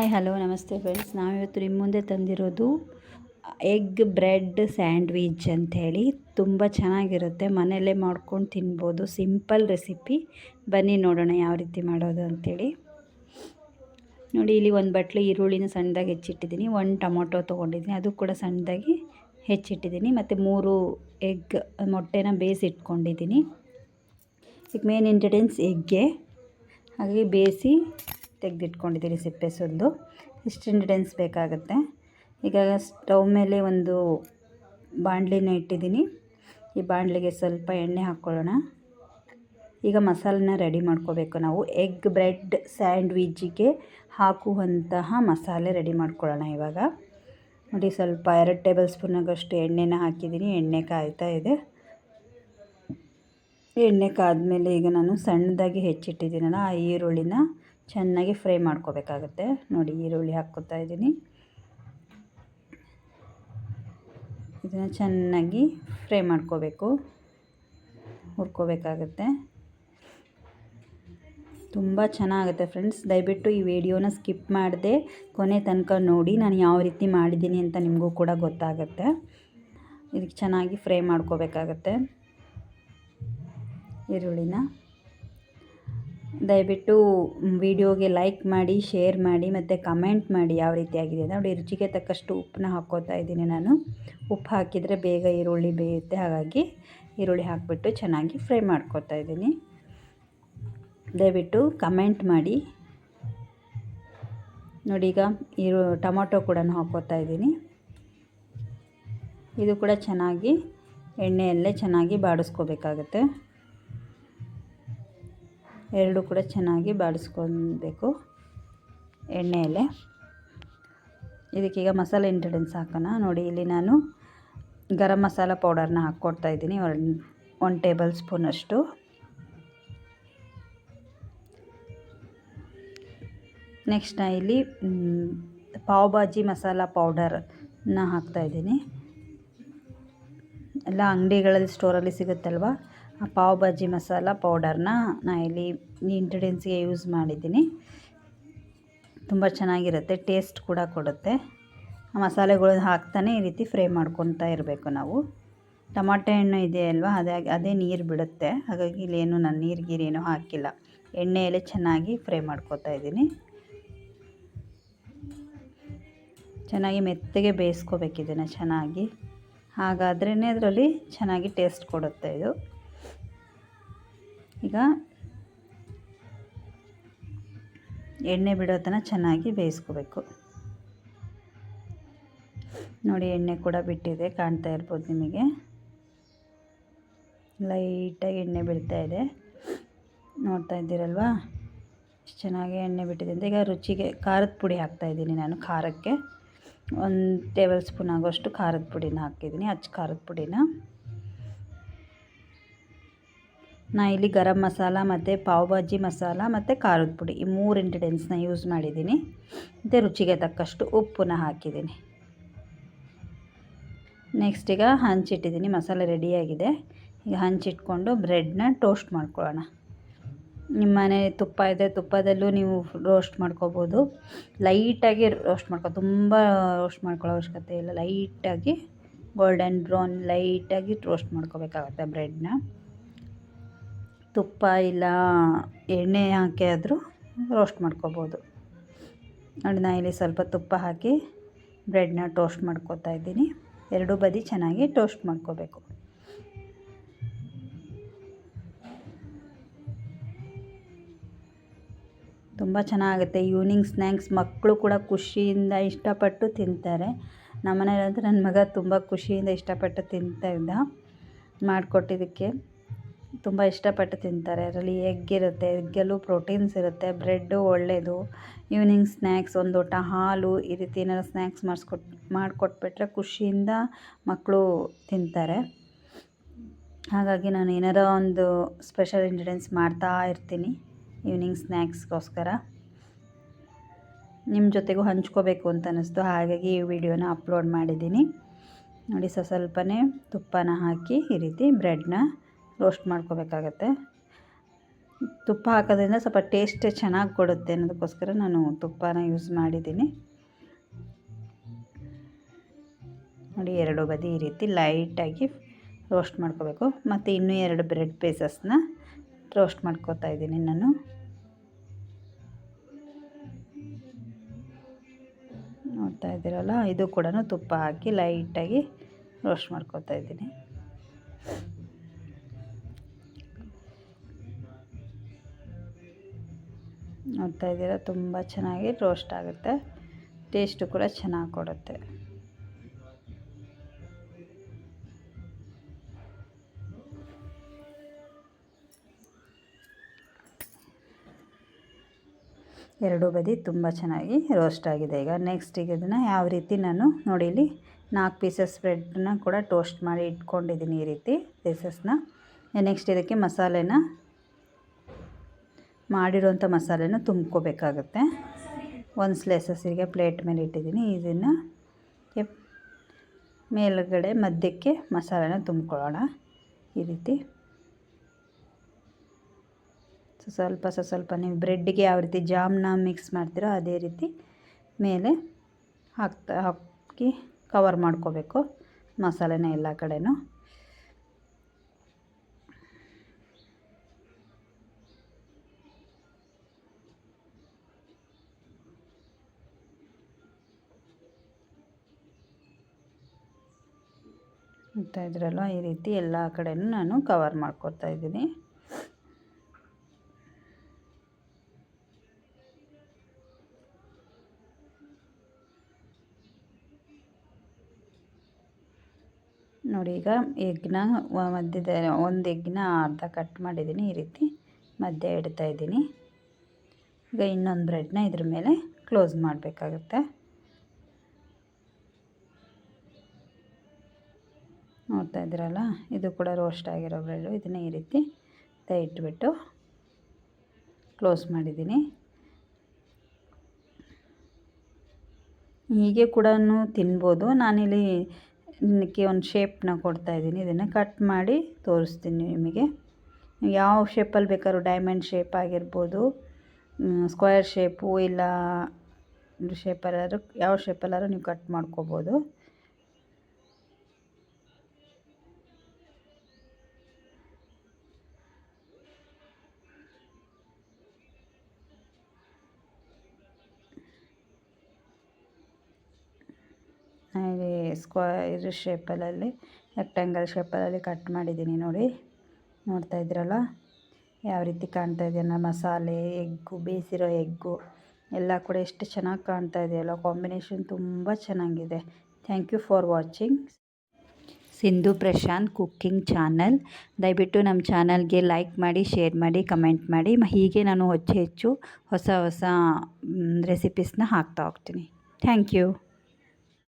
Hi hello ನಮಸ್ತೆ friends ನಾವಿವತ್ತು ನಿಮ್ಮ ಮುಂದೆ ತಂದಿರೋದು ಎಗ್ ಬ್ರೆಡ್ ಸ್ಯಾಂಡ್ವಿಚ್ ಅಂಥೇಳಿ ತುಂಬ ಚೆನ್ನಾಗಿರುತ್ತೆ. ಮನೆಯಲ್ಲೇ ಮಾಡ್ಕೊಂಡು ತಿನ್ಬೋದು. ಸಿಂಪಲ್ ರೆಸಿಪಿ ಬನ್ನಿ ನೋಡೋಣ ಯಾವ ರೀತಿ ಮಾಡೋದು ಅಂಥೇಳಿ ನೋಡಿ, ಇಲ್ಲಿ ಒಂದು ಬಟ್ಲು ಈರುಳ್ಳಿನ ಸಣ್ಣದಾಗಿ ಹೆಚ್ಚಿಟ್ಟಿದ್ದೀನಿ. ಒಂದು ಟೊಮೊಟೊ ತೊಗೊಂಡಿದ್ದೀನಿ. ಅದು ಕೂಡ ಸಣ್ಣದಾಗಿ ಹೆಚ್ಚಿಟ್ಟಿದ್ದೀನಿ. ಮತ್ತು ಮೂರು ಎಗ್ ಮೊಟ್ಟೆನ ಬೇಯಿಸಿ ಇಟ್ಕೊಂಡಿದ್ದೀನಿ ಈಗ ಮೇನ್ ಇಂಗ್ರೀಡಿಯೆಂಟ್ಸ್ ಎಗ್ಗೆ ಹಾಗೆ ಬೇಯಿಸಿ ತೆಗೆದಿಟ್ಕೊಂಡಿದ್ದೀನಿ ಸಿಪ್ಪೆ ಸುಲಿದು ಇಷ್ಟು ಇಂಗ್ರೀಡಿಯೆಂಟ್ಸ್ ಬೇಕಾಗುತ್ತೆ. ಈಗ ಸ್ಟವ್ ಮೇಲೆ ಒಂದು ಬಾಣಲಿನ ಇಟ್ಟಿದ್ದೀನಿ. ಈ ಬಾಣಲಿಗೆ ಸ್ವಲ್ಪ ಎಣ್ಣೆ ಹಾಕ್ಕೊಳ್ಳೋಣ. ಈಗ ಮಸಾಲನ್ನ ರೆಡಿ ಮಾಡ್ಕೋಬೇಕು ನಾವು. ಎಗ್ ಬ್ರೆಡ್ ಸ್ಯಾಂಡ್ವಿಜ್ಜಿಗೆ ಹಾಕುವಂತಹ ಮಸಾಲೆ ರೆಡಿ ಮಾಡ್ಕೊಳ್ಳೋಣ ಇವಾಗ. ನೋಡಿ, ಸ್ವಲ್ಪ ಎರಡು ಟೇಬಲ್ ಸ್ಪೂನಾಗಷ್ಟು ಎಣ್ಣೆನ ಹಾಕಿದ್ದೀನಿ. ಎಣ್ಣೆ ಕಾಯ್ತಾ ಇದೆ. ಎಣ್ಣೆ ಕಾದ್ಮೇಲೆ ಈಗ ನಾನು ಸಣ್ಣದಾಗಿ ಹೆಚ್ಚಿಟ್ಟಿದ್ದೀನಲ್ಲ, ಆ ಈರುಳ್ಳಿನ ಚೆನ್ನಾಗಿ ಫ್ರೈ ಮಾಡ್ಕೋಬೇಕಾಗುತ್ತೆ. ನೋಡಿ ಈರುಳ್ಳಿ ಹಾಕ್ಕೊತಾ ಇದ್ದೀನಿ. ಇದನ್ನು ಚೆನ್ನಾಗಿ ಫ್ರೈ ಮಾಡ್ಕೋಬೇಕು. ಹುರ್ಕೋಬೇಕಾಗುತ್ತೆ. ತುಂಬ ಚೆನ್ನಾಗುತ್ತೆ ಫ್ರೆಂಡ್ಸ್. ದಯವಿಟ್ಟು ಈ ವಿಡಿಯೋನ ಸ್ಕಿಪ್ ಮಾಡದೆ ಕೊನೆ ತನಕ ನೋಡಿ ನಾನು ಯಾವ ರೀತಿ ಮಾಡಿದ್ದೀನಿ ಅಂತ ನಿಮಗೂ ಕೂಡ ಗೊತ್ತಾಗುತ್ತೆ. ಇದಕ್ಕೆ ಚೆನ್ನಾಗಿ ಫ್ರೈ ಮಾಡ್ಕೋಬೇಕಾಗತ್ತೆ. ಈರುಳ್ಳಿನ. ದಯವಿಟ್ಟು ವಿಡಿಯೋಗೆ ಲೈಕ್ ಮಾಡಿ, ಶೇರ್ ಮಾಡಿ ಮತ್ತು ಕಮೆಂಟ್ ಮಾಡಿ ಯಾವ ರೀತಿ ಆಗಿದೆ ನೋಡಿ, ರುಚಿಗೆ ತಕ್ಕಷ್ಟು ಉಪ್ಪನ್ನ ಹಾಕ್ಕೋತಾ ಇದ್ದೀನಿ ನಾನು. ಉಪ್ಪು ಹಾಕಿದರೆ ಬೇಗ ಈರುಳ್ಳಿ ಬೇಯುತ್ತೆ. ಹಾಗಾಗಿ ಈರುಳ್ಳಿ ಹಾಕಿಬಿಟ್ಟು ಚೆನ್ನಾಗಿ ಫ್ರೈ ಮಾಡ್ಕೋತಾ ಇದ್ದೀನಿ. ದಯವಿಟ್ಟು ಕಮೆಂಟ್ ಮಾಡಿ. ನೋಡಿ, ಈಗ ಈರು, ಟೊಮೊಟೊ ಕೂಡ ಹಾಕ್ಕೋತಾ ಇದ್ದೀನಿ. ಇದು ಕೂಡ ಚೆನ್ನಾಗಿ ಎಣ್ಣೆಯಲ್ಲೇ ಚೆನ್ನಾಗಿ ಬಾಡಿಸ್ಕೋಬೇಕಾಗತ್ತೆ. ಎರಡು ಕೂಡ ಚೆನ್ನಾಗಿ ಬಾಡಿಸ್ಕೊಬೇಕು ಎಣ್ಣೆಯಲ್ಲೇ. ಇದಕ್ಕೀಗ ಮಸಾಲೆ ಇಂಗ್ರೀಡಿಯೆಂಟ್ಸ್ ಹಾಕೋಣ. ನೋಡಿ, ಇಲ್ಲಿ ನಾನು ಗರಂ ಮಸಾಲ ಪೌಡರ್ನ ಹಾಕ್ಕೊಡ್ತಾ ಇದ್ದೀನಿ. ಒಂದು ಒನ್ ಟೇಬಲ್ ಸ್ಪೂನಷ್ಟು ನೆಕ್ಸ್ಟ್ ನಾ ಇಲ್ಲಿ ಪಾವ್ ಭಾಜಿ ಮಸಾಲ ಪೌಡರ್ನ ಹಾಕ್ತಾಯಿದ್ದೀನಿ ಎಲ್ಲ ಅಂಗಡಿಗಳಲ್ಲಿ ಸ್ಟೋರಲ್ಲಿ ಸಿಗುತ್ತಲ್ವ? ಪಾವ್ ಭಾಜಿ ಮಸಾಲ ಪೌಡರ್ನ ನಾ ಇಲ್ಲಿ ಇಂಗ್ರೀಡಿಯೆಂಟ್ಸ್ಗೆ ಯೂಸ್ ಮಾಡಿದ್ದೀನಿ. ತುಂಬ ಚೆನ್ನಾಗಿರುತ್ತೆ, ಟೇಸ್ಟ್ ಕೂಡ ಕೊಡುತ್ತೆ. ಆ ಮಸಾಲೆಗಳು ಹಾಕ್ತಾನೆ ಈ ರೀತಿ ಫ್ರೈ ಮಾಡ್ಕೊತಾ ಇರಬೇಕು ನಾವು. ಟಮಾಟೆ ಹಣ್ಣು ಇದೆ ಅಲ್ವಾ, ಅದೇ ಅದೇ ನೀರು ಬಿಡುತ್ತೆ. ಹಾಗಾಗಿ ಇಲ್ಲೇನು ನಾನು ನೀರು ಗೀರೇನು ಹಾಕಿಲ್ಲ. ಎಣ್ಣೆಯಲ್ಲಿ ಚೆನ್ನಾಗಿ ಫ್ರೈ ಮಾಡ್ಕೊತಾ ಇದ್ದೀನಿ. ಚೆನ್ನಾಗಿ ಮೆತ್ತಗೆ ಬೇಯಿಸ್ಕೋಬೇಕಿದನ್ನು ಚೆನ್ನಾಗಿ. ಹಾಗಾದ್ರೇ ಅದರಲ್ಲಿ ಚೆನ್ನಾಗಿ ಟೇಸ್ಟ್ ಕೊಡುತ್ತೆ ಇದು. ಈಗ ಎಣ್ಣೆ ಬಿಡೋ ತನಕ ಚೆನ್ನಾಗಿ ಬೇಯಿಸ್ಕೋಬೇಕು. ನೋಡಿ, ಎಣ್ಣೆ ಕೂಡ ಬಿಟ್ಟಿದೆ, ಕಾಣ್ತಾ ಇರ್ಬೋದು ನಿಮಗೆ. ಲೈಟಾಗಿ ಎಣ್ಣೆ ಬಿಡ್ತಾ ಇದೆ. ನೋಡ್ತಾ ಇದ್ದೀರಲ್ವಾ? ಚೆನ್ನಾಗಿ ಎಣ್ಣೆ ಬಿಟ್ಟಿದೆ ಅಂತ. ಈಗ ರುಚಿಗೆ ಖಾರದ ಪುಡಿ ಹಾಕ್ತಾಯಿದ್ದೀನಿ ನಾನು ಖಾರಕ್ಕೆ. ಒಂದು ಟೇಬಲ್ ಸ್ಪೂನ್ ಆಗೋಷ್ಟು ಖಾರದ ಪುಡಿನ ಹಾಕಿದ್ದೀನಿ, ಅಚ್ಚ ಖಾರದ ಪುಡಿನ. ನಾ ಇಲ್ಲಿ ಗರಂ ಮಸಾಲ ಮತ್ತು ಪಾವ್ ಭಾಜಿ ಮಸಾಲ ಮತ್ತು ಖಾರದ ಪುಡಿ ಈ ಮೂರು ಇಂಗ್ರೀಡಿಯೆಂಟ್ಸ್ನ ಯೂಸ್ ಮಾಡಿದ್ದೀನಿ. ಮತ್ತು ರುಚಿಗೆ ತಕ್ಕಷ್ಟು ಉಪ್ಪನ್ನ ಹಾಕಿದ್ದೀನಿ. ನೆಕ್ಸ್ಟ್ ಈಗ ಹಂಚಿಟ್ಟಿದ್ದೀನಿ ಮಸಾಲೆ ರೆಡಿಯಾಗಿದೆ ಈಗ ಹಂಚಿಟ್ಕೊಂಡು ಬ್ರೆಡ್ನ ಟೋಸ್ಟ್ ಮಾಡ್ಕೊಳ್ಳೋಣ. ನಿಮ್ಮ ಮನೆ ತುಪ್ಪ ಇದೆ. ತುಪ್ಪದಲ್ಲೂ ನೀವು ರೋಸ್ಟ್ ಮಾಡ್ಕೋಬೋದು. ಲೈಟಾಗಿ ರೋಸ್ಟ್ ಮಾಡ್ಕೊ, ತುಂಬ ರೋಸ್ಟ್ ಮಾಡ್ಕೊಳ್ಳೋ ಅವಶ್ಯಕತೆ ಇಲ್ಲ. ಲೈಟಾಗಿ ಗೋಲ್ಡನ್ ಬ್ರೌನ್ ಲೈಟಾಗಿ ರೋಸ್ಟ್ ಮಾಡ್ಕೋಬೇಕಾಗತ್ತೆ ಬ್ರೆಡ್ನ ತುಪ್ಪ ಇಲ್ಲ ಎಣ್ಣೆ ಹಾಕಿ ಆದರೂ ರೋಸ್ಟ್ ಮಾಡ್ಕೋಬೋದು. ನೋಡಿ ನಾನು ಇಲ್ಲಿ ಸ್ವಲ್ಪ ತುಪ್ಪ ಹಾಕಿ ಬ್ರೆಡ್ನ ಟೋಸ್ಟ್ ಮಾಡ್ಕೋತಾ ಇದ್ದೀನಿ. ಎರಡೂ ಬದಿ ಚೆನ್ನಾಗಿ ಟೋಸ್ಟ್ ಮಾಡ್ಕೋಬೇಕು. ತುಂಬ ಚೆನ್ನಾಗುತ್ತೆ. ಈವ್ನಿಂಗ್ ಸ್ನ್ಯಾಕ್ಸ್ ಮಕ್ಕಳು ಕೂಡ ಖುಷಿಯಿಂದ ಇಷ್ಟಪಟ್ಟು ತಿಂತಾರೆ. ನಮ್ಮನೇಲಂತೂ ನನ್ನ ಮಗ ತುಂಬ ಖುಷಿಯಿಂದ ಇಷ್ಟಪಟ್ಟು ತಿಂತಾ ಇದ್ದ. ಮಾಡಿಕೊಟ್ಟಿದ್ದಕ್ಕೆ. ತುಂಬ ಇಷ್ಟಪಟ್ಟು ತಿಂತಾರೆ. ಅದರಲ್ಲಿ ಎಗ್ ಇರುತ್ತೆ, ಎಗ್ಗಲ್ಲೂ ಪ್ರೋಟೀನ್ಸ್ ಇರುತ್ತೆ, ಬ್ರೆಡ್ಡು ಒಳ್ಳೆಯದು ಈವ್ನಿಂಗ್ ಸ್ನ್ಯಾಕ್ಸ್, ಒಂದು ಲೋಟ ಹಾಲು ಈ ರೀತಿ ಏನಾದ್ರು ಸ್ನ್ಯಾಕ್ಸ್ ಮಾಡಿಸ್ಕೊಟ್, ಮಾಡಿಕೊಟ್ಬಿಟ್ರೆ ಖುಷಿಯಿಂದ ಮಕ್ಕಳು ತಿಂತಾರೆ. ಹಾಗಾಗಿ ನಾನು ಏನಾರೋ ಒಂದು ಸ್ಪೆಷಲ್ ಇಂಗ್ರೀಡಿಯೆಂಟ್ಸ್ ಮಾಡ್ತಾ ಇರ್ತೀನಿ ಈವ್ನಿಂಗ್ ಸ್ನ್ಯಾಕ್ಸ್ಗೋಸ್ಕರ. ನಿಮ್ಮ ಜೊತೆಗೂ ಹಂಚ್ಕೋಬೇಕು ಅಂತ ಅನ್ನಿಸ್ತು. ಹಾಗಾಗಿ ಈ ವಿಡಿಯೋನ ಅಪ್ಲೋಡ್ ಮಾಡಿದ್ದೀನಿ. ನೋಡಿ ಸ್ವಲ್ಪ ಸ್ವಲ್ಪನೇ ತುಪ್ಪನ ಹಾಕಿ ಈ ರೀತಿ ಬ್ರೆಡ್ನ ರೋಸ್ಟ್ ಮಾಡ್ಕೋಬೇಕಾಗತ್ತೆ. ತುಪ್ಪ ಹಾಕೋದ್ರಿಂದ ಸ್ವಲ್ಪ ಟೇಸ್ಟ್ ಚೆನ್ನಾಗಿ ಕೊಡುತ್ತೆ ಅನ್ನೋದಕ್ಕೋಸ್ಕರ ನಾನು ತುಪ್ಪನ ಯೂಸ್ ಮಾಡಿದ್ದೀನಿ. ನೋಡಿ, ಎರಡು ಬದಿ ಈ ರೀತಿ ಲೈಟಾಗಿ ರೋಸ್ಟ್ ಮಾಡ್ಕೋಬೇಕು. ಮತ್ತು ಇನ್ನೂ ಎರಡು ಬ್ರೆಡ್ ಪೀಸಸ್ನ ರೋಸ್ಟ್ ಮಾಡ್ಕೋತಾ ಇದ್ದೀನಿ ನಾನು. ನೋಡ್ತಾ ಇದ್ದೀರಲ್ಲ, ಇದು ಕೂಡ ತುಪ್ಪ ಹಾಕಿ ಲೈಟಾಗಿ ರೋಸ್ಟ್ ಮಾಡ್ಕೋತಾ ಇದ್ದೀನಿ. ನೋಡ್ತಾ ಇದ್ದೀರ? ತುಂಬ ಚೆನ್ನಾಗಿ ರೋಸ್ಟ್ ಆಗುತ್ತೆ. ಟೇಸ್ಟು ಕೂಡ ಚೆನ್ನಾಗಿ ಕೊಡುತ್ತೆ. ಎರಡು ಬದಿ ತುಂಬ ಚೆನ್ನಾಗಿ ರೋಸ್ಟ್ ಆಗಿದೆ. ಈಗ ನೆಕ್ಸ್ಟ್ ಈಗ ಇದನ್ನು ಯಾವ ರೀತಿ ನಾನು ನೋಡಿ ಇಲ್ಲಿ ನಾಲ್ಕು ಪೀಸಸ್ ಬ್ರೆಡ್ನ ಕೂಡ ಟೋಸ್ಟ್ ಮಾಡಿ ಇಟ್ಕೊಂಡಿದ್ದೀನಿ ಈ ರೀತಿ ಪೀಸಸ್ನ ನೆಕ್ಸ್ಟ್ ಇದಕ್ಕೆ ಮಸಾಲೆನ ಮಾಡಿರೋಂಥ ಮಸಾಲೆನ ತುಂಬ್ಕೋಬೇಕಾಗುತ್ತೆ. ಒಂದು ಸ್ಲೈಸಸ್ಸಿಗೆ ಪ್ಲೇಟ್ ಮೇಲೆ ಇಟ್ಟಿದ್ದೀನಿ. ಇದನ್ನು ಮೇಲುಗಡೆ ಮಧ್ಯಕ್ಕೆ ಮಸಾಲೆನ ತುಂಬ್ಕೊಳ್ಳೋಣ. ಈ ರೀತಿ. ಸ್ವಲ್ಪ ಸ್ವಲ್ಪ ನೀವು ಬ್ರೆಡ್ಗೆ ಯಾವ ರೀತಿ ಜಾಮ್ನ ಮಿಕ್ಸ್ ಮಾಡ್ತೀರೋ ಅದೇ ರೀತಿ ಮೇಲೆ ಹಾಕ್ತಾ, ಹಾಕಿ ಕವರ್ ಮಾಡ್ಕೋಬೇಕು ಮಸಾಲೆನ ಎಲ್ಲ ಕಡೆನೂ. ನೋಡ್ತಾ ಇದ್ರಲ್ವ ಈ ರೀತಿ ಎಲ್ಲ ಕಡೆಯೂ ನಾನು ಕವರ್ ಮಾಡ್ಕೊತಾ ಇದ್ದೀನಿ. ನೋಡಿ ಈಗ ಎಗ್ನ ಮಧ್ಯದ ಒಂದು ಎಗ್ನ ಅರ್ಧ ಕಟ್ ಮಾಡಿದ್ದೀನಿ ಈ ರೀತಿ ಮಧ್ಯ ಇಡ್ತಾ ಇದ್ದೀನಿ. ಈಗ ಇನ್ನೊಂದು ಬ್ರೆಡ್ನ ಇದ್ರ ಮೇಲೆ ಕ್ಲೋಸ್ ಮಾಡಬೇಕಾಗುತ್ತೆ. ನೋಡ್ತಾ ಇದ್ದೀರಲ್ಲ ಇದು ಕೂಡ ರೋಸ್ಟ್ ಆಗಿರೋ ಬ್ರೆಡ್ಡು ಇದನ್ನು ಈ ರೀತಿ ಇಟ್ಬಿಟ್ಟು ಕ್ಲೋಸ್ ಮಾಡಿದ್ದೀನಿ. ಹೀಗೆ ಕೂಡ ತಿನ್ಬೋದು. ನಾನಿಲ್ಲಿ ಇದಕ್ಕೆ ಒಂದು ಶೇಪ್ನ ಕೊಡ್ತಾಯಿದ್ದೀನಿ. ಇದನ್ನು ಕಟ್ ಮಾಡಿ ತೋರಿಸ್ತೀನಿ ನಿಮಗೆ. ಯಾವ ಶೇಪಲ್ಲಿ ಬೇಕಾದ್ರೂ ಡೈಮಂಡ್ ಶೇಪ್ ಆಗಿರ್ಬೋದು ಸ್ಕ್ವೇರ್ ಶೇಪು ಇಲ್ಲ ಶೇಪಲ್ಲಾದ್ರೂ ಯಾವ ಶೇಪಲ್ಲಾದ್ರೂ ನೀವು ಕಟ್ ಮಾಡ್ಕೋಬೋದು. ಸ್ಕ್ವೈರ್ ಶೇಪಲ್ಲಿ ರೆಕ್ಟ್ಯಾಂಗಲ್ ಶೇಪಲ್ಲಿ ಕಟ್ ಮಾಡಿದ್ದೀನಿ ನೋಡಿ. ನೋಡ್ತಾ ಇದ್ದೀರಲ್ಲ? ಯಾವ ರೀತಿ ಕಾಣ್ತಾ ಇದೆಯಲ್ಲ ಮಸಾಲೆ, ಎಗ್ಗು, ಬೇಯಿಸಿರೋ ಎಗ್ಗು ಎಲ್ಲ ಕೂಡ ಎಷ್ಟು ಚೆನ್ನಾಗಿ ಕಾಣ್ತಾ ಇದೆಯಲ್ಲ ಕಾಂಬಿನೇಷನ್ ತುಂಬ ಚೆನ್ನಾಗಿದೆ. Thank you for watching Sindhu Prashanth cooking channel ದಯವಿಟ್ಟು ನಮ್ಮ ಚಾನಲ್ಗೆ ಲೈಕ್ ಮಾಡಿ ಶೇರ್ ಮಾಡಿ ಕಮೆಂಟ್ ಮಾಡಿ. ಹೀಗೆ ನಾನು ಹೆಚ್ಚು ಹೆಚ್ಚು ಹೊಸ ಹೊಸ ರೆಸಿಪೀಸ್ನ ಹಾಕ್ತಾ ಹೋಗ್ತೀನಿ. Thank you